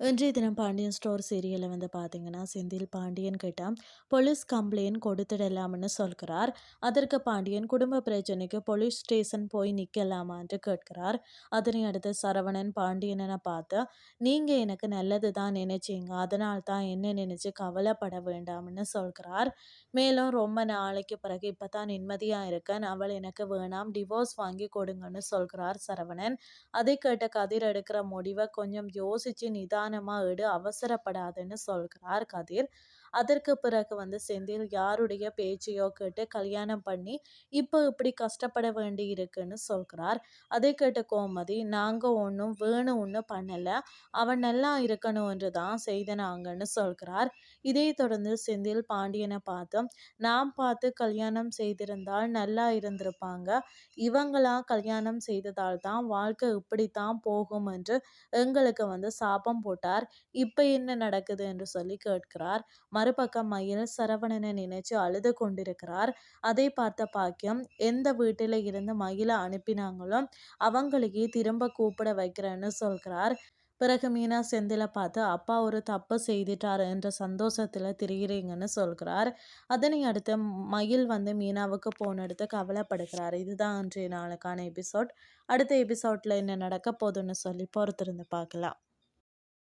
இன்றைய தினம் பாண்டியன் ஸ்டோர் சீரியலில் வந்து பார்த்தீங்கன்னா செந்தில் பாண்டியன் கிட்ட போலீஸ் கம்ப்ளைண்ட் கொடுத்துடலாம்னு சொல்கிறார். அதற்கு பாண்டியன் குடும்ப பிரச்சனைக்கு போலீஸ் ஸ்டேஷன் போய் நிற்கலாமான்ட்டு கேட்கிறார். அதனை அடுத்து சரவணன் பாண்டியனை பார்த்து நீங்கள் எனக்கு நல்லது தான் நினைச்சிங்க. அதனால் தான் என்ன நினச்சி கவலைப்பட வேண்டாம்னு சொல்கிறார். மேலும் ரொம்ப நாளைக்கு பிறகு இப்போ தான் நிம்மதியாக இருக்கேன். அவள் எனக்கு வேணாம். டிவோர்ஸ் வாங்கி கொடுங்கன்னு சொல்கிறார் சரவணன். அதை கேட்ட கதிர் எடுக்கிற முடிவை கொஞ்சம் யோசித்து நிதான நிதானமாக எடு அவசரப்படாதுன்னு சொல்கிறார் கதிர். அதற்கு பிறகு வந்து செந்தில் யாருடைய பேச்சையோ கேட்டு கல்யாணம் பண்ணி இப்போ இப்படி கஷ்டப்பட வேண்டி இருக்குன்னு சொல்கிறார் அதை கேட்ட கோமதி நாங்கள் ஒன்றும் வேணும் ஒன்றும் பண்ணலை. அவன் நல்லா இருக்கணும்ன்று தான் செய்தனாங்கன்னு சொல்கிறார் இதை தொடர்ந்து செந்தில் பாண்டியனை பார்த்தோம் நாம் பார்த்து கல்யாணம் செய்திருந்தால் நல்லா இருந்திருப்பாங்க. இவங்களாம் கல்யாணம் செய்ததால் தான் வாழ்க்கை இப்படித்தான் போகும் என்று எங்களுக்கு வந்து சாபம் போட்டு போட்டார். இப்போ என்ன நடக்குது என்று சொல்லி கேட்கிறார். மறுபக்கம் மயில் சரவணனை நினைச்சு அழுது கொண்டிருக்கிறார். அதை பார்த்த பாக்கியம் எந்த வீட்டில் இருந்து மயிலை அனுப்பினாங்களோ அவங்களையே திரும்ப கூப்பிட வைக்கிறேன்னு சொல்கிறார். பிறகு மீனா செந்தில பார்த்து அப்பா ஒரு தப்பு செய்துட்டார் என்ற சந்தோஷத்தில் திரிகிறீங்கன்னு சொல்கிறார். அதனை அடுத்து மயில் வந்து மீனாவுக்கு போன எடுத்து கவலைப்படுகிறார். இதுதான் அன்றைய நாளுக்கான எபிசோட் அடுத்த எபிசோட்ல என்ன நடக்க போகுதுன்னு சொல்லி பொறுத்திருந்து பார்க்கலாம்.